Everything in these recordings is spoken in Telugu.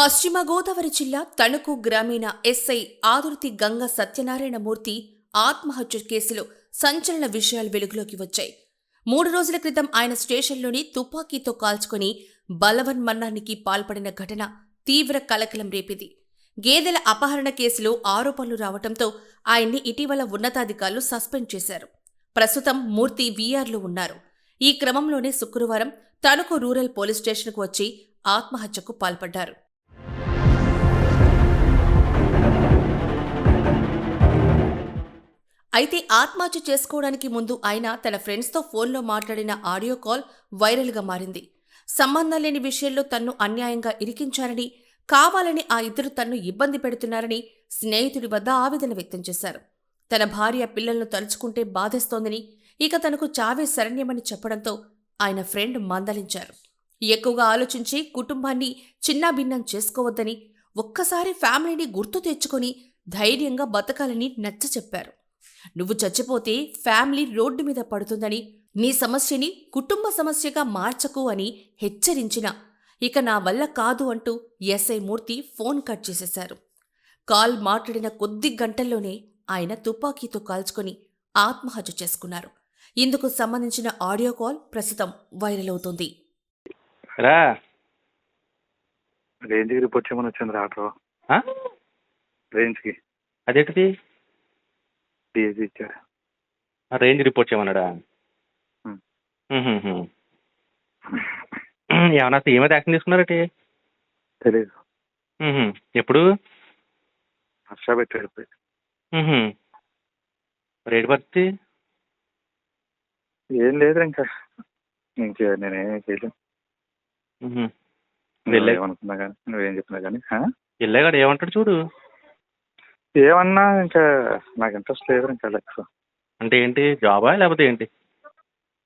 పశ్చిమ గోదావరి జిల్లా తణుకు గ్రామీణ ఎస్ఐ ఆదుర్తి గంగ సత్యనారాయణమూర్తి ఆత్మహత్య కేసులో సంచలన విషయాలు వెలుగులోకి వచ్చాయి. మూడు రోజుల క్రితం ఆయన స్టేషన్లోని తుపాకీతో కాల్చుకొని బలవన్ మన్నానికి పాల్పడిన ఘటన తీవ్ర కలకలం రేపింది. గేదెల అపహరణ కేసులో ఆరోపణలు రావడంతో ఆయన్ని ఇటీవల ఉన్నతాధికారులు సస్పెండ్ చేశారు. ప్రస్తుతం మూర్తి వీఆర్లో ఉన్నారు. ఈ క్రమంలోనే శుక్రవారం తణుకు రూరల్ పోలీస్ స్టేషన్కు వచ్చి ఆత్మహత్యకు పాల్పడ్డారు. అయితే ఆత్మహత్య చేసుకోవడానికి ముందు ఆయన తన ఫ్రెండ్స్తో ఫోన్లో మాట్లాడిన ఆడియో కాల్ వైరల్గా మారింది. సంబంధం లేని విషయంలో తన్ను అన్యాయంగా ఇరికించారని కావాలని ఆ ఇద్దరు తన్ను ఇబ్బంది పెడుతున్నారని స్నేహితుడి వద్ద ఆవేదన వ్యక్తం చేశారు. తన భార్య పిల్లలను తలుచుకుంటే బాధేస్తోందని ఇక తనకు చావే శరణ్యమని చెప్పడంతో ఆయన ఫ్రెండ్ మందలించారు. ఎక్కువగా ఆలోచించి కుటుంబాన్ని చిన్నాభిన్నం చేసుకోవద్దని ఒక్కసారి ఫ్యామిలీని గుర్తు తెచ్చుకొని ధైర్యంగా బతకాలని నచ్చ చెప్పారు నువ్వు చచ్చిపోతే ఫ్యామిలీ రోడ్డు మీద పడుతుందని నీ సమస్యని కుటుంబ సమస్యగా మార్చకు అని హెచ్చరించిన. ఇక నా వల్ల కాదు అంటూ ఎస్ఐ మూర్తి ఫోన్ కట్ చేసేశారు. కాల్ మాట్లాడిన కొద్ది గంటల్లోనే ఆయన తుపాకీతో కాల్చుకొని ఆత్మహత్య చేసుకున్నారు. ఇందుకు సంబంధించిన ఆడియో కాల్ ప్రస్తుతం వైరల్ అవుతోంది. రా రేంజ్కి రిపోర్ట్ చేయమని వచ్చింది ఆటో? రేంజ్కి. అదేంటిది? డిఎస్సి ఇచ్చాడు ఆ రేంజ్ రిపోర్ట్ చేయమన్నాడా. ఏమన్నా ఏమైతే యాక్షన్ తీసుకున్నారటి తెలీదు. ఎప్పుడు? హర్ష పెట్టాడు. రేటు పరిస్థితి ఏం లేదు ఇంకా. ఇంకే నేనేం చేయలేను. ఉహు. వెళ్ళే- నువ్వేమనుకున్నా కానీ నువ్వేం చెప్పినా కానీ ఆ? వెళ్ళాగాడు ఏమంటాడు చూడు. ఏమన్నా ఇంకా నాకు ఇంట్రెస్ట్ లేదు ఇంకా లైఫ్. అంటే ఏంటి? జాబా లేకపోతే ఏంటి?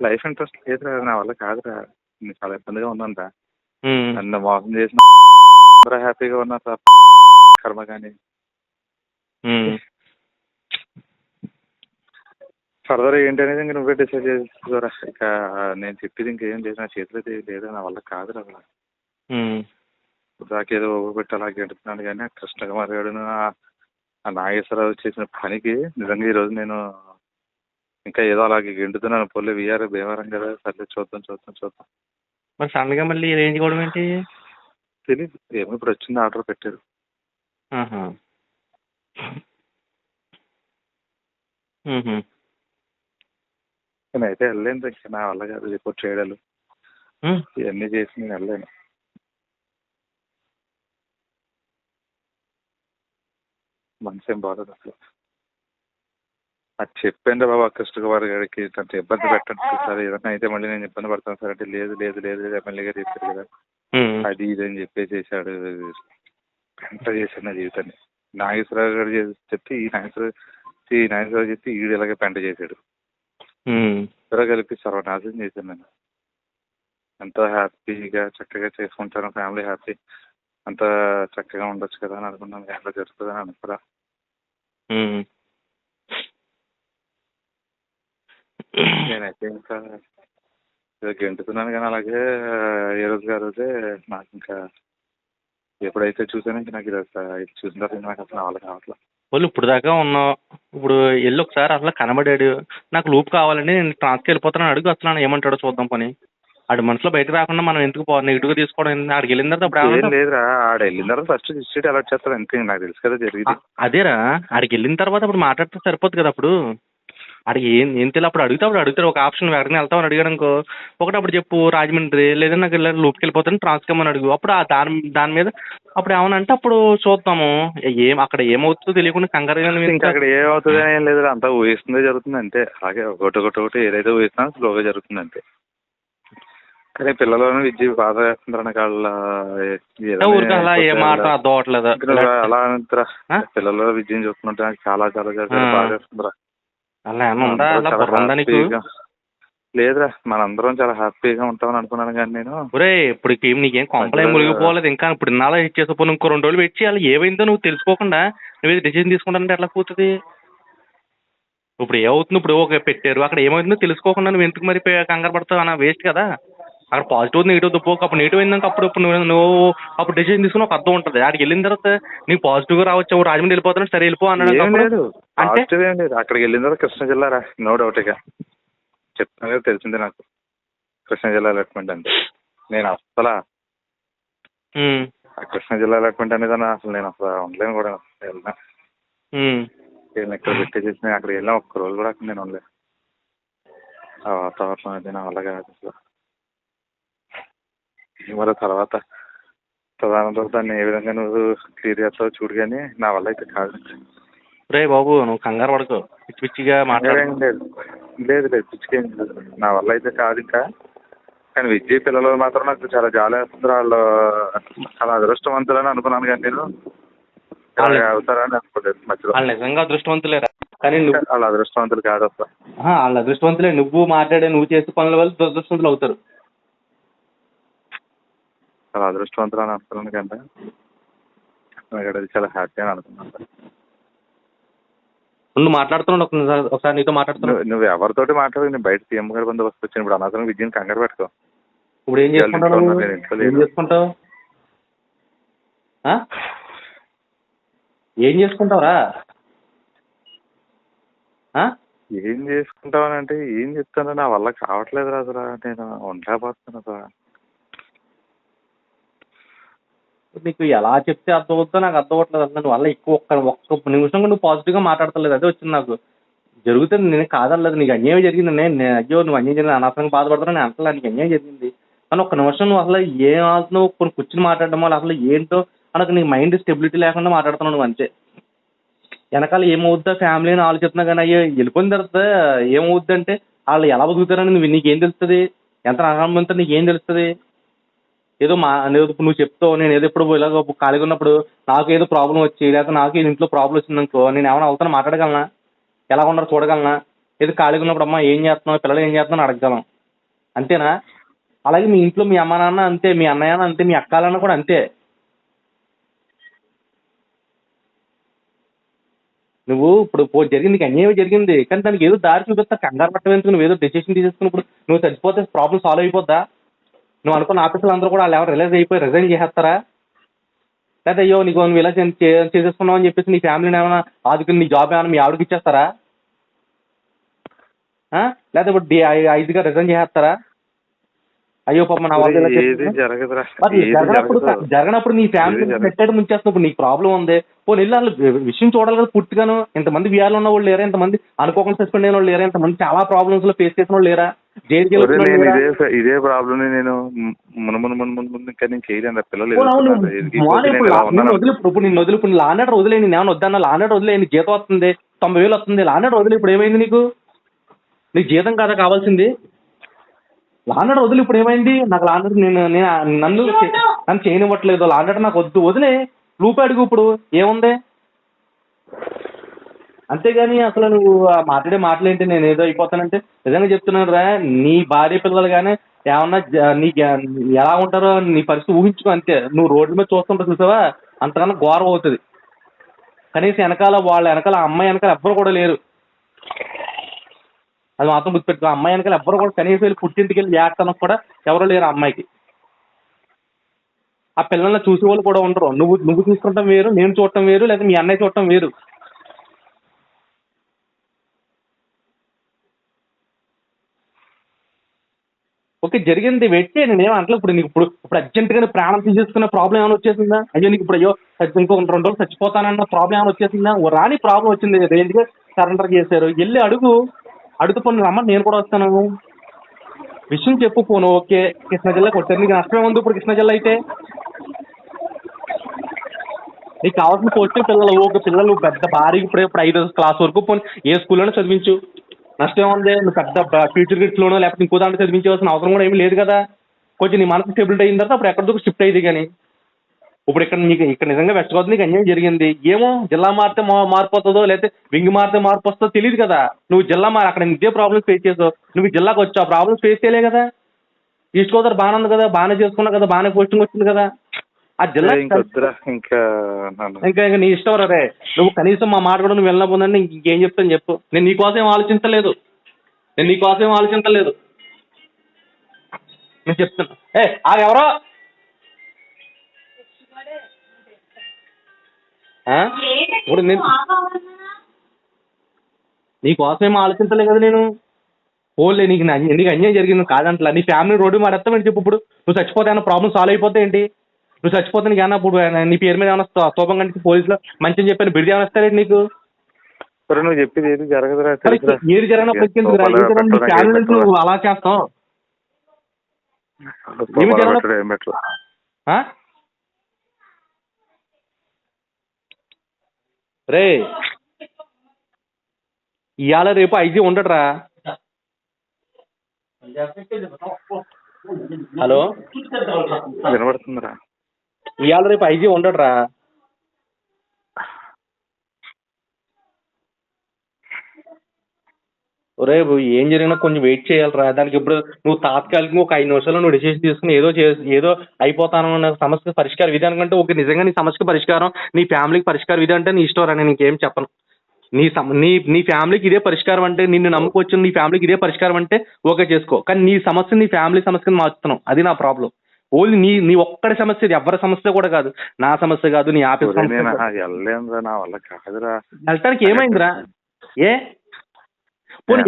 లైఫ్ ఇంట్రెస్ట్ లేదురా నా వల్ల కాదురా. నేను చాలా ఇబ్బందిగా ఉందంట. నన్ను మోసం చేసిన అందరూ హ్యాపీగా ఉన్నారు సార్ కర్మ కానీ. ఫర్దర్ ఏంటి అనేది ఇంక నువ్వే డిసైడ్ చేసుకోరా ఇక నేను చెప్పేది ఇంకేం లేదు నా చేతిలో లేదు నా వల్ల కాదురా అసలు. దాకా ఏదో పెట్టి అలా గెడుతున్నాను కానీ ఆ కృష్ణకుమార్ గారును ఆ- నాగేశ్వరరావు చేసిన పనికి నిజంగా ఈరోజు నేను ఇంకా ఏదో అలాగే గెంటుతున్నాను పొల్లి విఆర్ భీమవరం కదా సర్లే చూద్దాం చూద్దాం చూద్దాం. మరి సడన్గా మళ్ళీ రేంజ్ కూడా ఏంటి? తెలియదు ఏమో ఇప్పుడు వచ్చింది ఆర్డర్ పెట్టారు. ఆహా. నేను అయితే వెళ్ళలేదు ఇంకా నా వల్ల కాదు రిపోర్ట్ చేయడాలు. ఇవన్నీ చేసి నేను వెళ్ళలేను. మనసు ఏం బాగోదు అసలు అది చెప్పండి బాబా కృష్ణకుమార్ గారికి అంత ఇబ్బంది పెట్టండి సార్. ఏదైనా అయితే మళ్ళీ నేను ఇబ్బంది పడతాను సార్ అంటే లేదు లేదు లేదు లేదు ఎమ్మెల్యే గారు చెప్పారు కదా. అది ఇది అని చెప్పేసేసాడు ఎంత చేశాడు నా జీవితాన్ని. నాగేశ్వరరావు గారు చేసి చెప్తే ఈ నాగేశ్వర ఈ నాగేశ్వరరావు చెప్తే ఈడు ఇలాగే పెంట చేశాడు. ఇద్దరు కలిపి సర్వనాశనం చేశాను నేను. ఎంతో హ్యాపీగా చక్కగా చేసుకుంటాను ఫ్యామిలీ హ్యాపీ. అంత చక్కగా ఉండొచ్చు కదా అని అనుకున్నాను. ఎలా జరుగుతుంది అని అనుకురా. నేనైతే ఇంకా ఏదో గెంటుతున్నాను కానీ అలాగే ఏ రోజు ఆ రోజే నాకు ఇంకా ఎప్పుడైతే చూసానో ఇంకా నాకు ఇది చూసిన తర్వాత నాకు అసలు వాళ్ళ కావట్లేదు వాళ్ళు ఇప్పుడు దాకా ఉన్నావు ఇప్పుడు వెళ్ళి ఒకసారి అసలు కనబడాడు. నాకు లూప్ కావాలండి నేను ట్రాన్స్కి వెళ్ళిపోతాను అడుగు అసలు ఏమంటాడో చూద్దాం పని. ఆడి మనసులో బయటకు రాకుండా మనం ఎందుకు పో నెగిటివ్గా తీసుకోవడం? ఆడికి వెళ్ళిన తర్వాత అప్పుడు ఏం ఏమంటావు? లేదురా. ఆడ వెళ్ళిన తర్వాత ఫస్ట్ డిస్ట్రిక్ట్ అలర్ట్ చేస్తారు అంతే. నాకు తెలుసు కదా జరిగింది. ఆ, అదేరా. ఆడికి వెళ్ళిన తర్వాత అప్పుడు మాట్లాడితే సరిపోద్ది కదా అప్పుడు. ఆడికి ఏం ఏం తెలియదు. అప్పుడు అడిగితే అప్పుడు అడుగుతారు. ఒక ఆప్షన్ ఎక్కడికి వెళ్తామని అడిగాడు అనుకో. ఒకటి అప్పుడు చెప్పు రాజమండ్రి. లేదా నాకు ఇలా లూప్కి వెళ్ళిపోతాను ట్రాన్స్కమ్ అడుగు. అప్పుడు ఆ దాని దాని మీద అప్పుడు ఏమనంటే అప్పుడు చూద్దాము. ఏం అక్కడ ఏమవుతుందో తెలియకుండా ఇంకా ఇంకా- అక్కడ ఏమవుతుంది ఏం లేదు అంతా ఊహిస్తుందే జరుగుతుంది అంతే. అలాగే ఒకటి ఒకటి ఒకటి ఏదైతే ఊహిస్తున్నా స్లోగా జరుగుతుంది అంతే. కానీ పిల్లలను విద్య బాధ వేస్తున్నారు నాకు వాళ్ళ ఊరికి అలా ఏ మాట అర్థం అవ్వట్లేదు అలా అంతరా? పిల్లల విద్యను చూస్తుంటే నాకు చాలా చాలా చాలా. బాధ వేస్తుందిరా అలా ఏమన్నా ఉందా? అలా లేదురా మనందరం చాలా హ్యాపీగా ఉంటామని అనుకున్నాను కానీ నేను. ఒరే ఇప్పుడు ఏం నీకేం కొంపలు మునిగిపోలేదు ఇంకా ఇప్పుడు ఇన్నాళ్ళ ఇచ్చేసపోను ఇంకో రెండు రోజులు వెయిట్ చేయాలి. ఏమైందో నువ్వు తెలుసుకోకుండా నువ్వు డిసిజన్ తీసుకుంటానంటే ఎట్లా కూతుంది ఇప్పుడు ఏమవుతుంది? ఇప్పుడు ఓకే పెట్టారు. అక్కడ ఏమవుతుందో తెలుసుకోకుండా నువ్వు ఎందుకు మరి కంగారు పడతావు? అన్న వేస్ట్ కదా. అక్కడ పాజిటివ్ నెగిటివ్ దుప్పు అప్పుడు నెగిటివ్ అయిందాక అప్పుడు ఇప్పుడు నువ్వు నువ్వు అప్పుడు డెసిషన్ తీసుకుని ఒక అర్థం ఉంటుంది. అక్కడికి వెళ్ళిన తర్వాత నీకు పాజిటివ్గా రావచ్చు రాజమండ్రి వెళ్ళిపోతాను సరే వెళ్ళిపో అన్నాడు ఏం అప్పుడు. లేదు. అంటే పాజిటివ్ ఏం లేదు. అక్కడికి వెళ్ళిన తర్వాత కృష్ణా జిల్లా రా నో డౌట్ ఇక. చెప్తాను కదా తెలిసిందే నాకు. కృష్ణా జిల్లా అలాట్మెంట్ అంటే. నేను అసలు ఉమ్, ఆ కృష్ణా జిల్లా అలాట్మెంట్ అనేది అన్న అసలు నేను అసలు ఉండలేను కూడా. వెళ్ళినా. ఉమ్, నేను ఇక్కడ పెట్టేసేసి నేను అక్కడికి వెళ్ళిన ఒక్క రోజు కూడా అక్కడ నేను ఉండలేదు ఆ వాతావరణం అది నా వల్ల కాదు అసలు. మరి తర్వాత ప్రధాన దాన్ని ఏ విధంగా నువ్వు క్లియర్ చేస్తావో చూడు కానీ నా వల్ల అయితే కాదు. రే బాబు నువ్వు కంగారు పడకు. పిచ్చి పిచ్చిగా మాట్లాడు. లేదు. లేదు లేదు. పిచ్చికేం లేదు. నా వల్ల అయితే కాదు ఇంకా. కానీ విద్య పిల్లలు మాత్రం నాకు చాలా జాలి వేస్తుంది వాళ్ళు చాలా అదృష్టవంతులని అనుకున్నాను కానీ నేను. అవుతారని అనుకోలేదు మధ్యలో. వాళ్ళు నిజంగా అదృష్టవంతులేరా కానీ నువ్వు వాళ్ళ అదృష్టవంతులు కాదు అసలు వాళ్ళు అదృష్టవంతులే. నువ్వు మాట్లాడే నువ్వు చేసే పనుల వల్ల దురదృష్టవంతులు అవుతారు. చాలా అదృష్టవంతులు అని అనుకున్నాను కంటే నాకు అది చాలా హ్యాపీ అని అనుకున్నాను నువ్వు మాట్లాడుతున్నాడు ఒకసారి ఒకసారి నీతో మాట్లాడుతున్నావు నువ్వు నువ్వు ఎవరితోటి మాట్లాడి నేను బయట సీఎం గారి బందోబస్తు వచ్చిన ఇప్పుడు అనవసరం విద్యను కంగారు పెట్టుకో ఇప్పుడు ఏం చేసుకుంటావు నువ్వు? నేను ఇంట్లో ఏం లేను. చేసుకుంటావు ఆ? ఏం చేసుకుంటావురా ఆ? ఏం చేసుకుంటావనంటే ఏం చెప్తాను నా వల్ల కావట్లేదు రాదురా నేను ఉండలేకపోతున్నాను అసలు నీకు ఎలా చెప్తే అర్థం అవుతుందో నాకు అర్థం అవ్వట్లేదు అసలు నువ్వు వల్ల ఎక్కువ ఒక్క ఒక్క నిమిషం కూడా నువ్వు పాజిటివ్గా మాట్లాడతలేదు. అదే వచ్చింది నాకు. జరుగుతుంది నేను కాదనలేదు. నీకు అన్యాయం జరిగింది. నేను అయ్యో నువ్వు అన్యాయం జరిగింది. అనవసరంగా బాధపడుతున్నా నేను అంటలా నీకు అన్యాయం జరిగింది. కానీ ఒక్క నిమిషం నువ్వు అసలు ఏం ఆడుతున్నావు కొన్ని కూర్చుని మాట్లాడడం వల్ల అసలు ఏంటో అనకు నీ మైండ్ స్టెబిలిటీ లేకుండా మాట్లాడుతున్నావు నువ్వు అంతే. వెనకాల ఏమవుద్దా ఫ్యామిలీ అని ఆలోచిస్తున్నా కానీ అయ్యో వెళ్ళిపోయిన తర్వాత ఏమవుద్ది అంటే వాళ్ళు ఎలా బతుకుతారని నువ్వు నీకేం తెలుస్తుంది? ఎంత నీకు నీకేం తెలుస్తుంది? ఏదో మా ఏదో నువ్వు చెప్తావు నేను ఏదో ఇప్పుడు ఇలాగ ఖాళీగా ఉన్నప్పుడు నాకు ఏదో ప్రాబ్లం వచ్చి లేకపోతే నాకు ఇంట్లో ప్రాబ్లం వచ్చింది అనుకో నేను ఏమైనా అవుతాను మాట్లాడగలనా? ఎలా ఉన్నారో చూడగలనా? ఏదో ఖాళీగా ఉన్నప్పుడు అమ్మ ఏం చేస్తున్నావు పిల్లలు ఏం చేస్తున్నావు అడగగలం. అంతేనా? అలాగే మీ ఇంట్లో మీ అమ్మ నాన్న అంతే మీ అన్నయ్య అంతే మీ అక్కాలన్న కూడా అంతే. నువ్వు ఇప్పుడు పో జరిగింది నీకు అన్యాయం జరిగింది కానీ దానికి ఏదో దారి చూపిస్తా కంగారు పట్టవేందుకు నువ్వు ఏదో డెసిషన్ తీసేసుకున్నప్పుడు నువ్వు చచ్చిపోతే ప్రాబ్లం సాల్వ్ అయిపోద్దా? నువ్వు అనుకున్న ఆఫీసులు అందరూ కూడా వాళ్ళు ఎవరు రిలైజ్ అయిపోయి రిజైన్ చేసేస్తారా? లేదా అయ్యో నీకు నువ్వు ఇలా చేసేసుకున్నావు అని చెప్పేసి నీ ఫ్యామిలీని ఏమైనా ఆదుకుని నీ జాబ్ ఏమైనా మీ ఆవిడకి ఇచ్చేస్తారా? ఆ? లేదా ఇప్పుడు ఐదుగా రిజైన్ చేసేస్తారా? అయ్యో పాప నా వాళ్ళు జరగనప్పుడు నీ ఫ్యామిలీ. పెట్టాడు ముంచేస్తున్నప్పుడు నీకు ప్రాబ్లం ఉంది. పోనీ వెళ్ళి వాళ్ళు విషయం చూడాలి కదా పూర్తిగాను. ఇంతమంది విఆర్లు ఉన్న వాళ్ళు లేరా? ఇంతమంది అనుకోకుండా సస్పెండ్ అయిన వాళ్ళు లేరా? ఇంతమంది చాలా ప్రాబ్లమ్స్లో ఫేస్ చేసిన వాళ్ళు లేరా? ఇదే ఇదే ప్రాబ్లం నేను మున మున మున మున మున ఇంకా నేను చేయలేను పిల్లలు ఇప్పుడు నిన్ను వదిలి ఇప్పుడు నిన్ను వదిలి నేను ఏమన్నా వద్దన్నా లానర్ వదిలే నీ జీతం వస్తుంది తొంభై వేలు వస్తుంది లానర్ వదిలే ఇప్పుడు ఏమైంది నీకు? నీకు జీతం కాదా కావాల్సింది? లానర్ వదిలి ఇప్పుడు ఏమైంది? నాకు లానర్ నేను నేను నన్ను నన్ను చేయనివ్వట్లేదు లానర్ నాకు వద్దు వదిలే రూపాయి అడుగు ఇప్పుడు ఏముంది? అంతేగాని అసలు నువ్వు ఆ మాట్లాడే మాటలేంటి? నేను ఏదో అయిపోతానంటే నిజంగా చెప్తున్నాను రా నీ భార్య పిల్లలు కానీ ఏమన్నా నీ నీకు ఎలా ఉంటారో నీ పరిస్థితి ఊహించుకో అంతే. నువ్వు రోడ్ల మీద చూస్తుంటావు చూసావా? అంతకన్నా ఘోరం అవుతుంది. కనీసం వెనకాల వాళ్ళ వెనకాల అమ్మాయి వెనకాల ఎవ్వరు కూడా లేరు. అది మాత్రం గుర్తుపెట్టుకో అమ్మాయి వెనకాల ఎవ్వరు కూడా కనీసం వెళ్ళి పుట్టింటికి వెళ్ళి ఏడతానికి కూడా ఎవరు లేరు అమ్మాయికి. ఆ పిల్లల్ని చూసే వాళ్ళు కూడా ఉండరు. నువ్వు నువ్వు చూసుకుంటాం వేరు నేను చూడటం వేరు లేదా మీ అన్నయ్య చూడటం వేరు. ఓకే జరిగింది వెయిట్ చేయండి నేను ఏమంటలేదు ఇప్పుడు నీకు ఇప్పుడు ఇప్పుడు అర్జెంట్గానే ప్రాణం తీసేసుకునే ప్రాబ్లం ఏమైనా వచ్చేసిందా? అయ్యో నీకు ఇప్పుడు అయ్యో ఇంకో రెండు రోజులు చచ్చిపోతానన్న ప్రాబ్లం ఏమైనా వచ్చేసిందా? ఓ రాని ప్రాబ్లం వచ్చింది. రేంజ్గా సరెండర్ చేశారు. వెళ్ళి అడుగు. అడుగు పని రమ్మని నేను కూడా వస్తాను. విషయం చెప్పు పోను ఓకే కృష్ణా జిల్లా కొట్టారు నీకు నష్టమే ఉంది ఇప్పుడు కృష్ణా జిల్లా అయితే. నీకు కావాల్సిన పోస్టే పిల్లలు ఒక పిల్లలు పెద్ద భారీ ఇప్పుడు ఇప్పుడు ఐదో క్లాస్ వరకు పోనీ ఏ స్కూల్లోనే చదివించు. నష్టం ఉంది నువ్వు పెద్ద ఫ్యూచర్ గిట్స్ లోనో లేకపోతే ఇంకో దాంట్లో చదివించవలసిన అవసరం కూడా ఏమీ లేదు కదా. కొంచెం నీ మనసు స్టెబిలిటీ అయిన తర్వాత అప్పుడు ఎక్కడిదో షిఫ్ట్ అయ్యింది కానీ. ఇప్పుడు ఇక్కడ నీకు ఇక్కడ నిజంగా వెస్ట్ గోదావరి నీకు అన్యాయం జరిగింది. ఏమో జిల్లా మారితే మార్పు వస్తుందో లేకపోతే వింగ్ మారితే మార్పు వస్తుందో తెలియదు కదా. నువ్వు జిల్లా మారి అక్కడ ఇదే ప్రాబ్లమ్స్ ఫేస్ చేసావు. నువ్వు జిల్లాకు వచ్చావు. ఆ ప్రాబ్లమ్స్ ఫేస్ చేయలే కదా. ఈస్ట్ గోదావరి బాగానే ఉంది కదా. బాగానే చేసుకున్నావు కదా. బాగానే పోస్టింగ్ వచ్చింది కదా. ఆ జిల్లా ఇంకా ఇంకా ఇంకా నీ ఇష్టం రే నువ్వు కనీసం మా మాట కూడా నువ్వు వెళ్ళకపోతుందంటే ఇంకేం చెప్తాను చెప్పు. నేను నీకోసం ఏం ఆలోచించలేదు. నేను నీకోసం ఏం ఆలోచించలేదు. నేను చెప్తున్నా. ఏ ఆగు ఎవరో ఆ? ఇప్పుడు నేను నీకోసమేం ఆలోచించలే కదా నేను? పోలే నీకు నా- నీకు అన్యాయం జరిగింది కాదంటలా. నీ ఫ్యామిలీ రోడ్డు మారేస్తామని చెప్పు ఇప్పుడు. నువ్వు చచ్చిపోతే ఏమైనా ప్రాబ్లం సాల్వ్ అయిపోతే ఏంటి? నువ్వు చచ్చిపోతే నీకు ఏమన్నా ఇప్పుడు నీ పేరు మీద ఏమైనా స్తూ- స్తూపం కంటే పోలీసులో మంచి అని చెప్పని బిడిది ఏమైనా ఇస్తారేంటి నీకు సరే నువ్వు చెప్పేది ఏది జరగదురా తెలుసురా. ఏది జరిగినప్పుడు ఎందుకు రా? లోపల ఏది జరిగినా నీ పెట్టు, ఫ్యామిలీ నాకేం నుంచి నువ్వు అలా ఏమి జరగదు? ఏం. ఆ? రే ఇవాళ రేపు ఐజీ ఉండడురా హలో వినబడుతుందిరా ఇవాళ రేపు ఐజీ ఉండడురా. రేపు ఏం జరిగినా కొంచెం వెయిట్ చేయాలిరా. దానికి ఇప్పుడు నువ్వు తాత్కాలికంగా ఒక ఐదు నిమిషాలు నువ్వు డిసిషన్ తీసుకుని ఏదో చే ఏదో అయిపోతాను అన్న సమస్య పరిష్కారం ఇది అనుకుంటే ఒక నిజంగా నీ సమస్యకి పరిష్కారం నీ ఫ్యామిలీకి పరిష్కారం ఇది అంటే నీ ఇష్టం రా. నేను ఇంకేం చెప్పను. నీ సమ నీ నీ ఫ్యామిలీకి ఇదే పరిష్కారం అంటే నిన్ను నమ్ముకొచ్చిన నీ ఫ్యామిలీకి ఇదే పరిష్కారం అంటే ఓకే చేసుకో. కానీ నీ సమస్య నీ ఫ్యామిలీ సమస్యని మార్చుతున్నావు. అది నా ప్రాబ్లం ఓన్లీ నీ నీ ఒక్కడి సమస్య ఇది ఎవరి సమస్య కూడా కాదు. నా సమస్య కాదు నీ ఆఫీస్ నా వల్ల కాదురా. వెళ్ళటానికి ఏమైందిరా? ఏ? పోనీ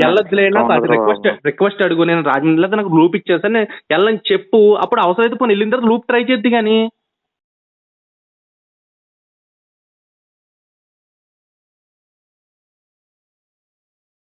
వెళ్ళొద్దులేనా రిక్వెస్ట్. రిక్వెస్ట్ అడుగు నేను రాజమండ్రిలో నాకు లూప్ ఇచ్చేస్తాను నేను వెళ్ళని చెప్పు అప్పుడు అవసరమైతే పోనీ వెళ్ళిన తర్వాత లూప్ ట్రై చేద్ది కానీ